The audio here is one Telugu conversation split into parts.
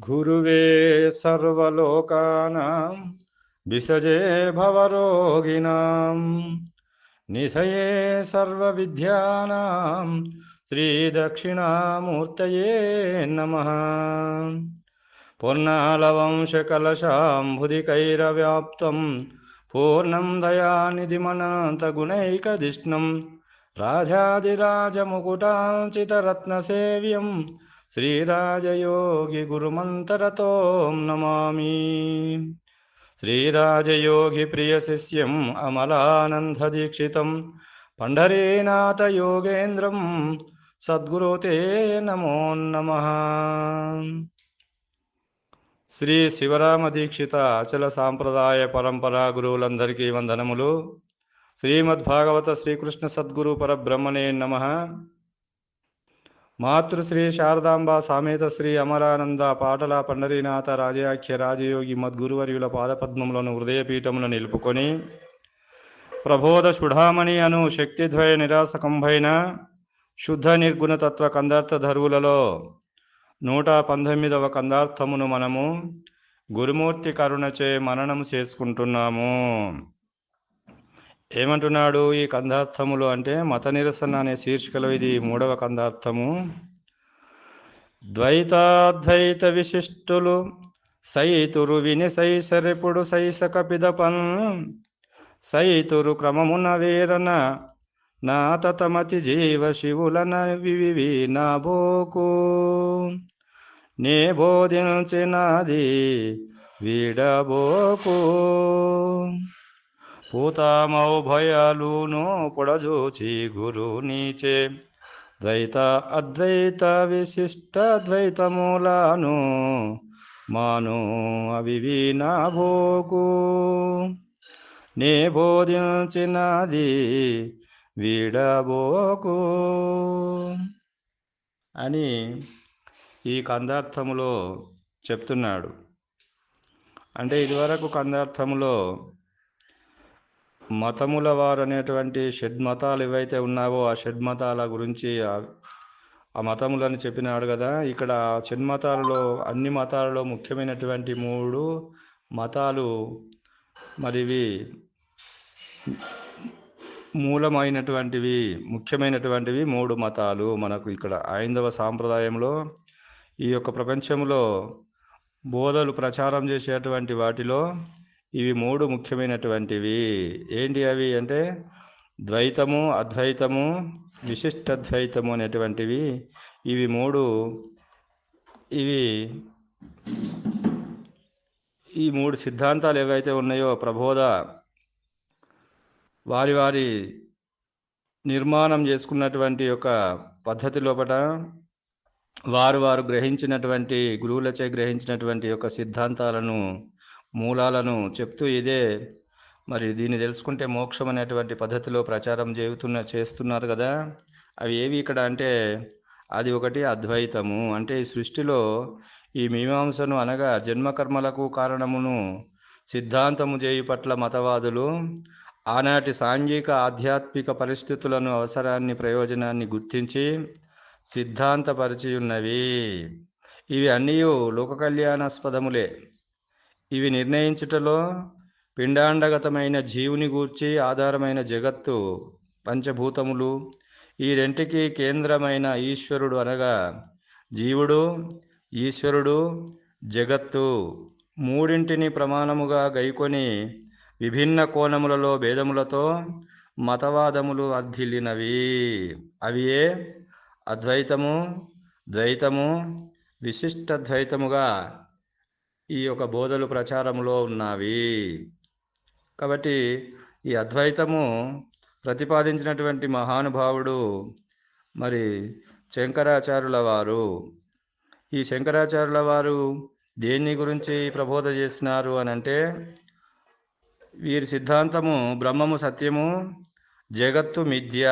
గురువే సర్వలోకానాం విసజే భవరోగిణాం నిశయే సర్వవిద్యానాం శ్రీదక్షిణామూర్తయే నమ. పూర్ణాలవంశకలశాంభుదికైరవ్యాప్తం పూర్ణం దయానిధిమనాథగుణైకదిష్ణం రాజాదిరాజముకుటాంచితరత్నసేవ్యం శ్రీరాజయోగి గురుమంతరతోం నమామి. శ్రీరాజయోగి ప్రియ శిష్యం అమలానందీక్షితం పండరీనాథ యోగేంద్రం. సద్గురుతే నమో నమ. శ్రీ శివరామ దీక్షిత అచల సాంప్రదాయ పరంపరా గురువులందరికీ వందనములు. శ్రీమద్భాగవత శ్రీకృష్ణ సద్గురు పరబ్రహ్మణే నమ. మాతృశ్రీ శారదాంబ సామేత శ్రీ అమరానంద పాటల పండరీనాథ రాజయాఖ్య రాజయోగి మద్గురువర్యుల పాదపద్మములను హృదయపీఠమును నిలుపుకొని ప్రబోధ సుఢామణి అను శక్తిద్వయ నిరాసకంభైన శుద్ధ నిర్గుణతత్వ కందార్థధరువులలో కందార్థ ధరువులలో నూట పంతొమ్మిదవ కందార్థమును మనము గురుమూర్తి కరుణచే మననము చేసుకుంటున్నాము. ఏమంటున్నాడు ఈ కందార్థములు అంటే మత నిరసన అనే శీర్షికలో ఇది మూడవ కందార్థము. ద్వైతాద్వైత విశిష్టులు సైతురు విని సైసరిపుడు సైసక పిదపన్ సైతురు క్రమమున వీరన నాతతమతి జీవ శివులన వివి నా బోకు నే బోధించినది వీడబోకు. పూతామౌ భయాలును పొడజూచి గురు నీచే. ద్వైత అద్వైత విశిష్ట ద్వైతమూలాను మాను అవివి నా భోకు నే బోధించినది వీడబోకు. అని ఈ కందార్థములో చెప్తున్నాడు. అంటే ఇదివరకు కందార్థములో మతముల వారు అనేటువంటి షడ్మతాలు ఏవైతే ఉన్నావో ఆ షడ్మతాల గురించి ఆ మతములని చెప్పినాడు కదా. ఇక్కడ షడ్మతాలలో అన్ని మతాలలో ముఖ్యమైనటువంటి మూడు మతాలు మరివి మూలమైనటువంటివి ముఖ్యమైనటువంటివి మూడు మతాలు మనకు ఇక్కడ. ఐందవ సాంప్రదాయంలో ఈ యొక్క ప్రపంచంలో బోధలు ప్రచారం చేసేటువంటి వాటిలో ఇవి మూడు ముఖ్యమైనటువంటివి. ఏంటి అవి అంటే ద్వైతము అద్వైతము విశిష్టద్వైతము అనేటువంటివి. ఇవి మూడు ఇవి ఈ మూడు సిద్ధాంతాలు ఏవైతే ఉన్నాయో ప్రబోధ వారి వారి నిర్మాణం చేసుకున్నటువంటి యొక్క పద్ధతి లోపల వారు వారు గ్రహించినటువంటి గురువులచే గ్రహించినటువంటి యొక్క సిద్ధాంతాలను మూలాలను చెప్తూ ఇదే మరి దీన్ని తెలుసుకుంటే మోక్షం అనేటువంటి పద్ధతిలో ప్రచారం చేస్తున్న చేస్తున్నారు కదా. అవి ఏవి ఇక్కడ అంటే అది ఒకటి అద్వైతము. అంటే ఈ సృష్టిలో ఈ మీమాంసను అనగా జన్మకర్మలకు కారణమును సిద్ధాంతము చేయు పట్ల మతవాదులు ఆనాటి సాంఘిక ఆధ్యాత్మిక పరిస్థితులను అవసరాన్ని ప్రయోజనాన్ని గుర్తించి సిద్ధాంతపరిచి ఉన్నవి ఇవి అన్నీ లోక కళ్యాణాస్పదములే ఇవి నిర్ణయించుటలో పిండాండగతమైన జీవుని గూర్చి ఆధారమైన జగత్తు పంచభూతములు. ఈ రెంటికి కేంద్రమైన ఈశ్వరుడు అనగా జీవుడు ఈశ్వరుడు జగత్తు. మూడింటిని ప్రమాణముగా గైకొని విభిన్న కోణములలో భేదములతో మతవాదములు అద్దిల్లినవి అవియే అద్వైతము ద్వైతము విశిష్టద్వైతముగా ఈ యొక్క బోధలు ప్రచారములో ఉన్నవి. కాబట్టి ఈ అద్వైతము ప్రతిపాదించినటువంటి మహానుభావుడు మరి శంకరాచార్యుల వారు. ఈ శంకరాచార్యుల వారు దేన్ని గురించి ప్రబోధ చేసినారు అని అంటే వీరి సిద్ధాంతము బ్రహ్మము సత్యము జగత్తు మిథ్య.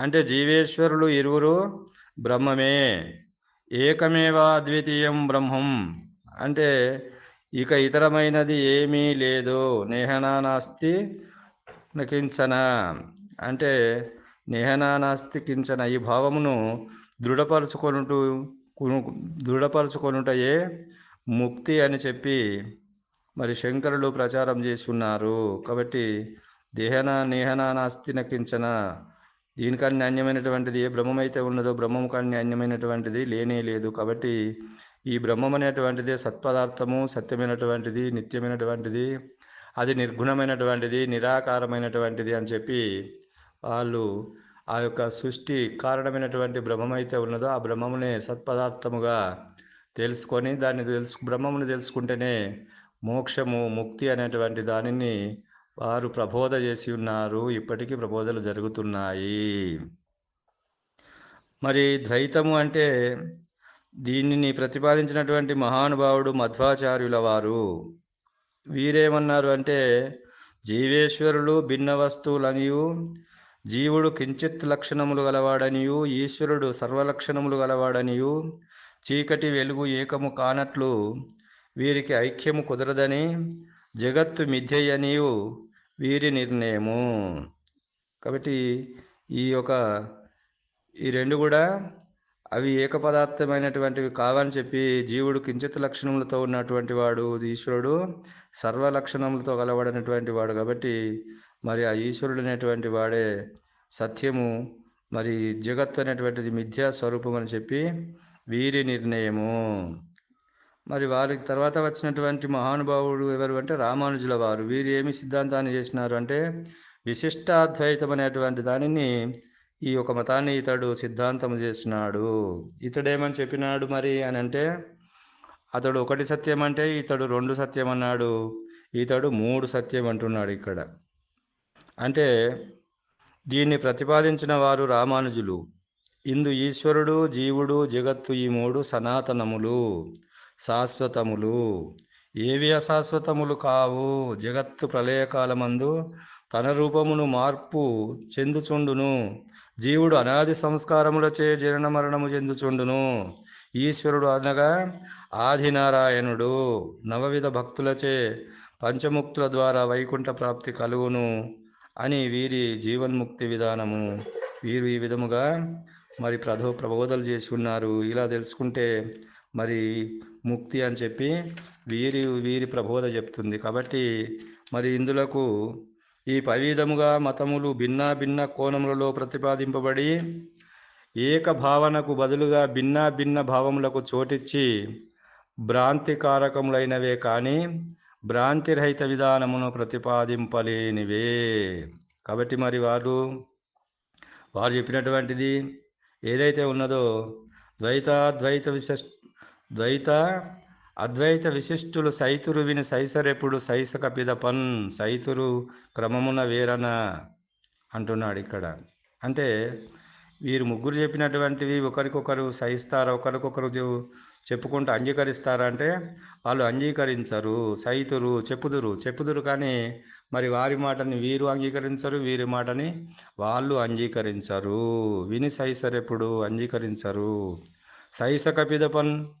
అంటే జీవేశ్వరులు ఇరువురు బ్రహ్మమే. ఏకమేవా అద్వితీయం బ్రహ్మం. అంటే ఇక ఇతరమైనది ఏమీ లేదు. నేహనానాస్తి కించన అంటే నేహనానాస్తి కించన. ఈ భావమును దృఢపరుచుకొనుటూ దృఢపరచుకొనుటయే ముక్తి అని చెప్పి మరి శంకరులు ప్రచారం చేస్తున్నారు. కాబట్టి దేహన నేహనానాస్తిన నాస్తి దీనికన్నా అన్యమైనటువంటిది ఏ బ్రహ్మమైతే ఉన్నదో బ్రహ్మం కన్నా అన్యమైనటువంటిది లేనే లేదు. కాబట్టి ఈ బ్రహ్మం అనేటువంటిది సత్పదార్థము సత్యమైనటువంటిది నిత్యమైనటువంటిది అది నిర్గుణమైనటువంటిది నిరాకారమైనటువంటిది అని చెప్పి వాళ్ళు ఆ యొక్క సృష్టి కారణమైనటువంటి బ్రహ్మమైతే ఉన్నదో ఆ బ్రహ్మమునే సత్పదార్థముగా తెలుసుకొని దాన్ని తెలుసు బ్రహ్మముని తెలుసుకుంటేనే మోక్షము ముక్తి అనేటువంటి దానిని వారు ప్రబోధ చేసి ఉన్నారు. ఇప్పటికీ ప్రబోధలు జరుగుతున్నాయి. మరి ద్వైతము అంటే దీనిని ప్రతిపాదించినటువంటి మహానుభావుడు మధ్వాచార్యుల వారు వీరేమన్నారు అంటే జీవేశ్వరులు భిన్న వస్తువులనియు జీవుడు కించిత్ లక్షణములు గలవాడనియు ఈశ్వరుడు సర్వలక్షణములు గలవాడనియు చీకటి వెలుగు ఏకము కానట్లు వీరికి ఐక్యము కుదరదని జగత్తు మిథ్యయనియు వీరి నిర్ణయము. కాబట్టి ఈ యొక్క ఈ రెండు కూడా అవి ఏకపదార్థమైనటువంటివి కావని చెప్పి జీవుడు కించిత్ లక్షణములతో ఉన్నటువంటి వాడు ఈశ్వరుడు సర్వ లక్షణములతో కలవడినటువంటి వాడు కాబట్టి మరి ఆ ఈశ్వరుడు అనేటువంటి వాడే సత్యము మరి జగత్తు అనేటువంటిది మిథ్యా స్వరూపం అని చెప్పి వీరి నిర్ణయము. మరి వారి తర్వాత వచ్చినటువంటి మహానుభావుడు ఎవరు అంటే రామానుజుల వారు. వీరు ఏమి సిద్ధాంతాన్ని చేసినారు అంటే విశిష్టాద్వైతం అనేటువంటి దానిని ఈ యొక్క మతాన్ని ఇతడు సిద్ధాంతం చేసినాడు. ఇతడేమని చెప్పినాడు మరి అని అంటే అతడు ఒకటి సత్యం అంటే ఇతడు రెండు సత్యం అన్నాడు. ఇతడు మూడు సత్యం అంటున్నాడు ఇక్కడ. అంటే దీన్ని ప్రతిపాదించిన వారు రామానుజులు. ఇందు ఈశ్వరుడు జీవుడు జగత్తు ఈ మూడు సనాతనములు శాశ్వతములు. ఏవి అశాశ్వతములు కావు? జగత్తు ప్రళయకాలమందు తన రూపమును మార్పు చెందుచుండును. జీవుడు అనాది సంస్కారములచే జనన మరణము చెందుచుండును. ఈశ్వరుడు అనగా ఆదినారాయణుడు. నవవిధ భక్తులచే పంచముక్తుల ద్వారా వైకుంఠ ప్రాప్తి కలుగును అని వీరి జీవన్ముక్తి విధానము. వీరు ఈ విధముగా మరి ప్రధో ప్రబోధలు చేసి ఉన్నారు ఇలా తెలుసుకుంటే మరి ముక్తి అని చెప్పి వీరి వీరి ప్రబోధ చెప్తుంది. కాబట్టి మరి ఇందులకు ఈ పవిధముగా మతములు భిన్న భిన్న కోణములలో ప్రతిపాదింపబడి ఏక భావనకు బదులుగా భిన్న భిన్న భావములకు చోటిచ్చి భ్రాంతికారకములైనవే కానీ భ్రాంతిరహిత విధానమును ప్రతిపాదింపలేనివే. కాబట్టి మరి వారు వారు చెప్పినటువంటిది ఏదైతే ఉన్నదో ద్వైతాద్వైత విశిష్ ద్వైత అద్వైత విశిష్టులు సైతురు విని సైసరెప్పుడు సైసక పిదపన్ సైతురు క్రమమున వేరన అంటున్నాడు ఇక్కడ. అంటే వీరు ముగ్గురు చెప్పినటువంటివి ఒకరికొకరు సహిస్తారా ఒకరికొకరు చెప్పుకుంటూ అంగీకరిస్తారా అంటే వాళ్ళు అంగీకరించరు. సైతురు చెప్పుదురు చెప్పుదురు కానీ మరి వారి మాటని వీరు అంగీకరించరు వీరి మాటని వాళ్ళు అంగీకరించరు. విని సైసరెప్పుడు అంగీకరించరు. సైసక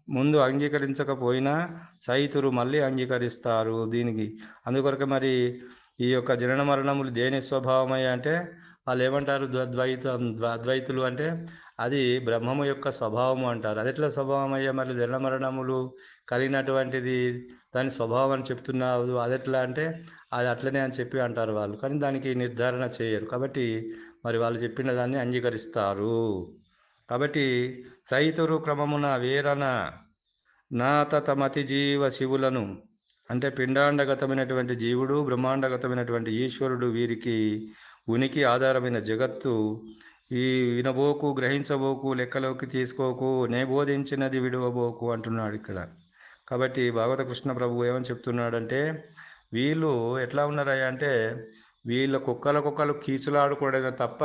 ముందు అంగీకరించకపోయినా సైతురు మళ్ళీ అంగీకరిస్తారు దీనికి. అందుకొరకు మరి ఈ యొక్క జనన మరణములు దేని స్వభావమయ్య అంటే వాళ్ళు ఏమంటారు ద్వ- ద్వైత ద్వ- ద్వైతులు అంటే అది బ్రహ్మము యొక్క స్వభావము అంటారు. అది ఎట్లా స్వభావం అయ్యా మరి జనన మరణములు కలిగినటువంటిది దాని స్వభావం అని చెప్తున్నావు అది ఎట్లా అంటే అది అట్లనే అని చెప్పి అంటారు వాళ్ళు. కానీ దానికి నిర్ధారణ చేయరు. కాబట్టి మరి వాళ్ళు చెప్పిన దాన్ని అంగీకరిస్తారు. కాబట్టి సైతురు క్రమమున వేరన నా తతమతి జీవ శివులను అంటే పిండాండగతమైనటువంటి జీవుడు బ్రహ్మాండగతమైనటువంటి ఈశ్వరుడు వీరికి ఉనికి ఆధారమైన జగత్తు. ఈ వినబోకు గ్రహించబోకు లెక్కలోకి తీసుకోకు నే బోధించినది విడవబోకు అంటున్నాడు ఇక్కడ. కాబట్టి భాగవత కృష్ణ ప్రభు ఏమని చెప్తున్నాడంటే వీళ్ళు ఎట్లా ఉన్నారయ్యా అంటే వీళ్ళ కుక్కల కుక్కలు కీచులాడుకోవడమే తప్ప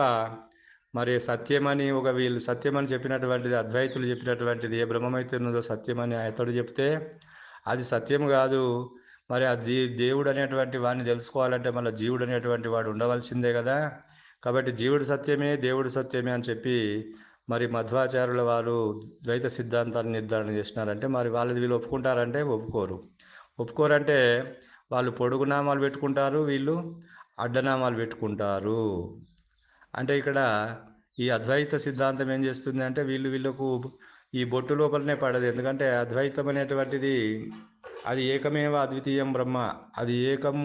మరి సత్యమని ఒక వీళ్ళు సత్యమని చెప్పినటువంటిది అద్వైతులు చెప్పినటువంటిది ఏ బ్రహ్మమైతే ఉన్నదో సత్యమని అతడు చెప్తే అది సత్యం కాదు. మరి ఆ దీ దేవుడు అనేటువంటి వాడిని తెలుసుకోవాలంటే మళ్ళీ జీవుడు అనేటువంటి వాడు ఉండవలసిందే కదా. కాబట్టి జీవుడు సత్యమే దేవుడు సత్యమే అని చెప్పి మరి మధ్వాచార్యుల వారు ద్వైత సిద్ధాంతాన్ని నిర్ధారణ చేసినారంటే మరి వాళ్ళది వీళ్ళు ఒప్పుకుంటారంటే ఒప్పుకోరు. ఒప్పుకోరంటే వాళ్ళు పొడుగు నామాలు పెట్టుకుంటారు వీళ్ళు అడ్డనామాలు పెట్టుకుంటారు. అంటే ఇక్కడ ఈ అద్వైత సిద్ధాంతం ఏం చేస్తుంది అంటే వీళ్ళు వీళ్ళకు ఈ బొట్టు లోపలనే పడదు. ఎందుకంటే అద్వైతం అనేటువంటిది అది ఏకమేవ అద్వితీయం బ్రహ్మ. అది ఏకం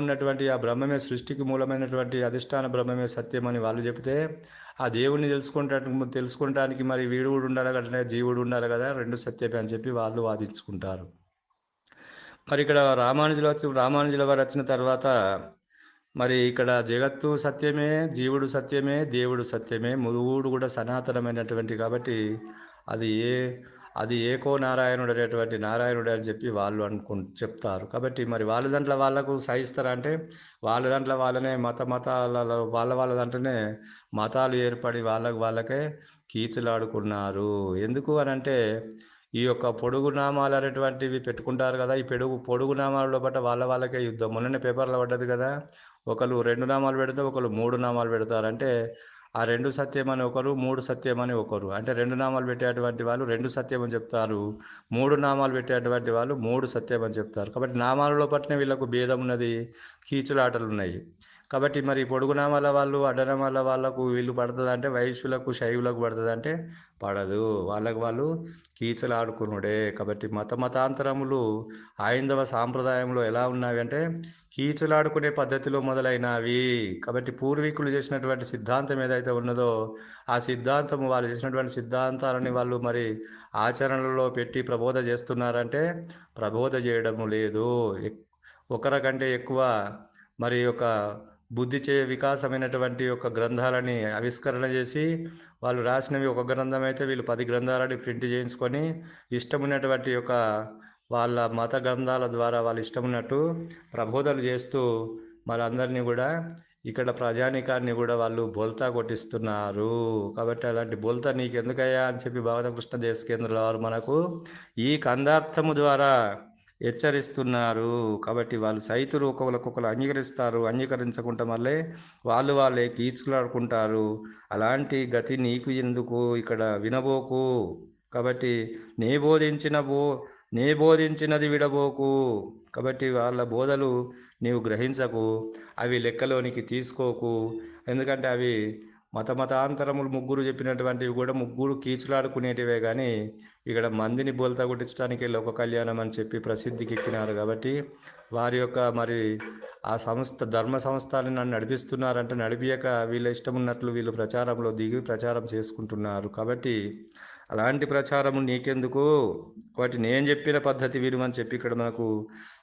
ఉన్నటువంటి ఆ బ్రహ్మమే సృష్టికి మూలమైనటువంటి అధిష్టాన బ్రహ్మమే సత్యం అని వాళ్ళు చెప్తే ఆ దేవుణ్ణి తెలుసుకుంటా తెలుసుకుంటానికి మరి వీడు కూడా ఉండాలి కదా జీవుడు ఉండాలి కదా రెండు సత్యమే అని చెప్పి వాళ్ళు వాదించుకుంటారు. మరి ఇక్కడ రామానుజులు వచ్చి రామానుజుల వారు వచ్చిన తర్వాత మరి ఇక్కడ జగత్తు సత్యమే జీవుడు సత్యమే దేవుడు సత్యమే మూడు కూడా సనాతనమైనటువంటి కాబట్టి అది ఏ అది ఏకో నారాయణుడు అనేటువంటి నారాయణుడు అని చెప్పి వాళ్ళు అనుకు చెప్తారు. కాబట్టి మరి వాళ్ళ దాంట్లో వాళ్ళకు సహిస్తారా అంటే వాళ్ళ దాంట్లో వాళ్ళనే మత మతాలలో వాళ్ళ వాళ్ళ దాంట్లోనే మతాలు ఏర్పడి వాళ్ళకు వాళ్ళకే కీచులాడుకున్నారు. ఎందుకు అని అంటే ఈ యొక్క పొడుగు నామాలు అనేటువంటివి పెట్టుకుంటారు కదా ఈ పెడుగు పొడుగు నామాలలో బట్ట వాళ్ళ వాళ్ళకే యుద్ధం. మొన్ననే పేపర్లో పడ్డది కదా ఒకరు రెండు నామాలు పెడితే ఒకరు మూడు నామాలు పెడతారు అంటే ఆ రెండు సత్యం అని ఒకరు మూడు సత్యం అని ఒకరు. అంటే రెండు నామాలు పెట్టేటువంటి వాళ్ళు రెండు సత్యం అని చెప్తారు మూడు నామాలు పెట్టేటువంటి వాళ్ళు మూడు సత్యం అని చెప్తారు. కాబట్టి నామాలలో పట్టిన వీళ్ళకు భేదం ఉన్నది కీచులాటలు ఉన్నాయి. కాబట్టి మరి పొడుగునామాల వాళ్ళు అడ్డనామాల వాళ్ళకు వీళ్ళు పడుతుంది అంటే వైశ్యులకు శైవులకు పడుతుంది అంటే పడదు. వాళ్ళకు వాళ్ళు కీచలు ఆడుకునుడే కాబట్టి మత మతాంతరములు హైందవ సాంప్రదాయంలో ఎలా ఉన్నవి అంటే కీచులాడుకునే పద్ధతిలో మొదలైనవి. కాబట్టి పూర్వీకులు చేసినటువంటి సిద్ధాంతం ఏదైతే ఉన్నదో ఆ సిద్ధాంతం వాళ్ళు చేసినటువంటి సిద్ధాంతాలని వాళ్ళు మరి ఆచరణలో పెట్టి ప్రబోధ చేస్తున్నారంటే ప్రబోధ చేయడము లేదు. ఒకరికంటే ఎక్కువ మరి యొక్క బుద్ధి చే వికాసమైనటువంటి యొక్క గ్రంథాలని ఆవిష్కరణ చేసి వాళ్ళు రాసినవి ఒక గ్రంథం అయితే వీళ్ళు పది గ్రంథాలని ప్రింట్ చేయించుకొని ఇష్టమైనటువంటి యొక్క వాళ్ళ మత గ్రంథాల ద్వారా వాళ్ళు ఇష్టమున్నట్టు ప్రబోధనలు చేస్తూ మనందరినీ కూడా ఇక్కడ ప్రజానికాన్ని కూడా వాళ్ళు బోల్తా కొట్టిస్తున్నారు. కాబట్టి అలాంటి బోల్తా నీకెందుకయ్యా అని చెప్పి భగవతకృష్ణ దేశ కేంద్రాల వారు మనకు ఈ కందార్థము ద్వారా హెచ్చరిస్తున్నారు. కాబట్టి వాళ్ళు సైతులు ఒకరికొకరు అంగీకరిస్తారు. అంగీకరించకుండా మళ్ళీ వాళ్ళు వాళ్ళే కీచులాడుకుంటారు. అలాంటి గతి నీకు ఎందుకు? ఇక్కడ వినబోకు. కాబట్టి నే బోధించిన బో నే బోధించినది విడబోకు. కాబట్టి వాళ్ళ బోధలు నీవు గ్రహించకు. అవి లెక్కలోనికి తీసుకోకు. ఎందుకంటే అవి మత మతాంతరములు ముగ్గురు చెప్పినటువంటివి కూడా ముగ్గురు కీచులాడుకునేటివే కానీ ఇక్కడ మందిని బోల్తా కొట్టించడానికి లోక కళ్యాణం అని చెప్పి ప్రసిద్ధికి ఎక్కినారు కాబట్టి వారి యొక్క మరి ఆ సంస్థ ధర్మ సంస్థని నన్ను నడిపిస్తున్నారంటే నడిపియక వీళ్ళ ఇష్టం ఉన్నట్లు వీళ్ళు ప్రచారంలో దిగి ప్రచారం చేసుకుంటున్నారు కాబట్టి అలాంటి ప్రచారము నీకెందుకు? వాటి నేను చెప్పిన పద్ధతి వినుమని చెప్పి ఇక్కడ మనకు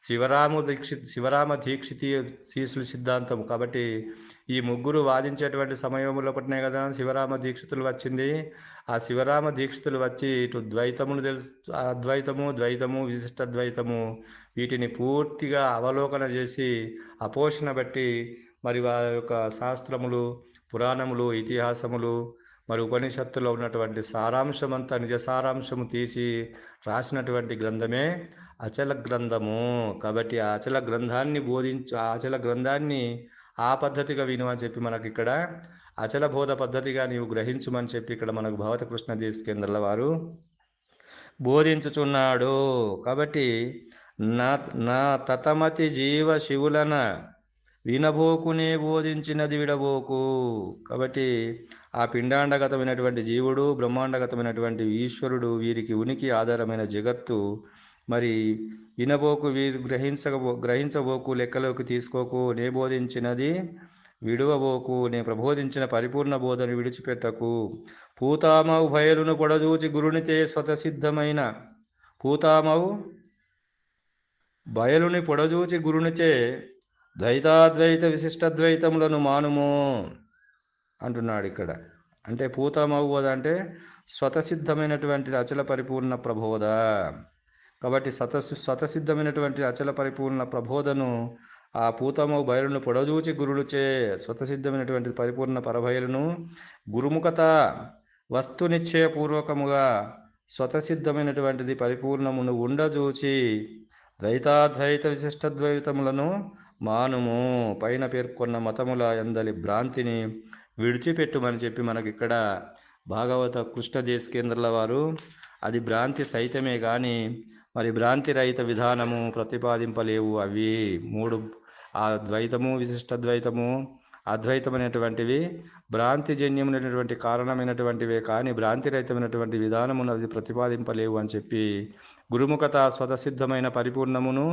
శివరాము దీక్షిత్ శివరామ దీక్షితి శీసులు సిద్ధాంతం కాబట్టి ఈ ముగ్గురు వాదించేటువంటి సమయంలో పట్టినాయి కదా శివరామ దీక్షితులు వచ్చింది. ఆ శివరామ దీక్షితులు వచ్చి ఇటు ద్వైతమును తెలుసు అద్వైతము ద్వైతము విశిష్ట ద్వైతము వీటిని పూర్తిగా అవలోకన చేసి అపోషణ బట్టి మరి వారి యొక్క శాస్త్రములు పురాణములు ఇతిహాసములు మరి ఉపనిషత్తులో ఉన్నటువంటి సారాంశం అంతా నిజ సారాంశము తీసి రాసినటువంటి గ్రంథమే అచల గ్రంథము. కాబట్టి ఆ అచల గ్రంథాన్ని బోధించు ఆ అచల గ్రంథాన్ని ఆ పద్ధతిగా విను అని చెప్పి మనకి ఇక్కడ అచల బోధ పద్ధతిగా నీవు గ్రహించుమని చెప్పి ఇక్కడ మనకు భగవత కృష్ణ వారు బోధించుచున్నాడు. కాబట్టి నా నా తతమతి జీవ శివులన వినబోకునే బోధించినది విడబోకు. కాబట్టి ఆ పిండాండగతమైనటువంటి జీవుడు బ్రహ్మాండగతమైనటువంటి ఈశ్వరుడు వీరికి ఉనికి ఆధారమైన జగత్తు. మరి వినబోకు వీరు గ్రహించబో గ్రహించబోకు లెక్కలోకి తీసుకోకు నే బోధించినది విడువబోకు నే ప్రబోధించిన పరిపూర్ణ బోధను విడిచిపెట్టకు. పూతామవు భయలును పొడదూచి గురునితే స్వతసిద్ధమైన పూతామవు బయలుని పొడజూచి గురునిచే ద్వైతాద్వైత విశిష్టద్వైతములను మానుము. అంటున్నాడు ఇక్కడ అంటే పూతమవ్వద అంటే స్వతసిద్ధమైనటువంటి అచల పరిపూర్ణ ప్రబోధ. కాబట్టి సత స్వతసిద్ధమైనటువంటి అచల పరిపూర్ణ ప్రబోధను ఆ పూతమవు బయలును పొడజూచి గురులుచే స్వతసిద్ధమైనటువంటి పరిపూర్ణ పరభయలను గురుముఖత వస్తునిశ్చయపూర్వకముగా స్వతసిద్ధమైనటువంటిది పరిపూర్ణమును ఉండజూచి ద్వైతాద్వైత విశిష్టద్వైతములను మానుము. పైన పేర్కొన్న మతముల ఎందలి భ్రాంతిని విడిచిపెట్టుమని చెప్పి మనకి ఇక్కడ భాగవత కృష్ణదేశ్ కేంద్రాల వారు అది భ్రాంతి సైతమే కానీ మరి భ్రాంతి రహిత విధానము ప్రతిపాదింపలేవు అవి. మూడు ఆ ద్వైతము విశిష్ట ద్వైతము అద్వైతం అనేటువంటివి భ్రాంతిజన్యమైనటువంటి కారణమైనటువంటివే కానీ భ్రాంతిరహితమైనటువంటి విధానమునది ప్రతిపాదింపలేవు అని చెప్పి గురుముఖత స్వతసిద్ధమైన పరిపూర్ణమును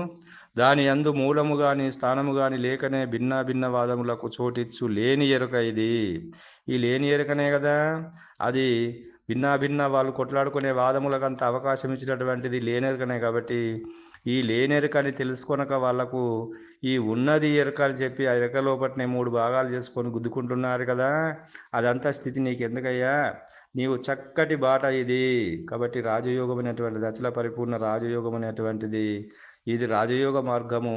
దాని అందు మూలము గాని స్థానము గాని లేకనే భిన్న భిన్న వాదములకు చోటిచ్చు లేని ఎరుక ఇది. ఈ లేని ఎరుకనే కదా అది భిన్న భిన్న వాళ్ళు కొట్లాడుకునే వాదములకు అంత అవకాశం ఇచ్చినటువంటిది లేనెరుకనే కాబట్టి ఈ లేనెరుకని తెలుసుకొనక వాళ్ళకు ఈ ఉన్నది ఎరుక అని చెప్పి ఆ ఎరుక లోపట్నే మూడు భాగాలు చేసుకొని గుద్దుకుంటున్నారు కదా? అదంతా స్థితి నీకు ఎందుకయ్యా నీవు చక్కటి బాట ఇది. కాబట్టి రాజయోగం అనేటువంటిది అచల పరిపూర్ణ రాజయోగం అనేటువంటిది. ఇది రాజయోగ మార్గము.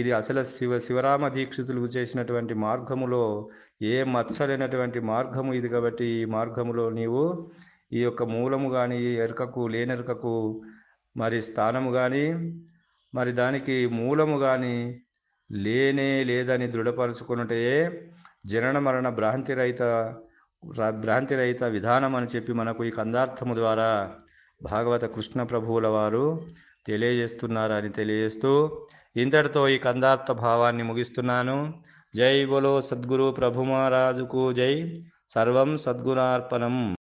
ఇది అసలు శివ శివరామ దీక్షితులు చేసినటువంటి మార్గములో ఏ మత్సరైనటువంటి మార్గము ఇది కాబట్టి ఈ మార్గములో నీవు ఈ యొక్క మూలము కానీ ఎరుకకు లేనెరుకకు మరి స్థానము కానీ మరి దానికి మూలము కానీ లేనే లేదని దృఢపరుచుకున్నటే జనన మరణ భ్రాంతిరహిత భ్రాంతిరహిత విధానం అని చెప్పి మనకు ఈ కందార్థము ద్వారా భాగవత కృష్ణ ప్రభువుల వారు తెలియజేస్తున్నారని తెలియజేస్తూ ఇంతటితో ఈ కందార్థ భావాన్ని ముగిస్తున్నాను. జై బోలో సద్గురు ప్రభు మహారాజుకు జై. సర్వం సద్గుణార్పణం.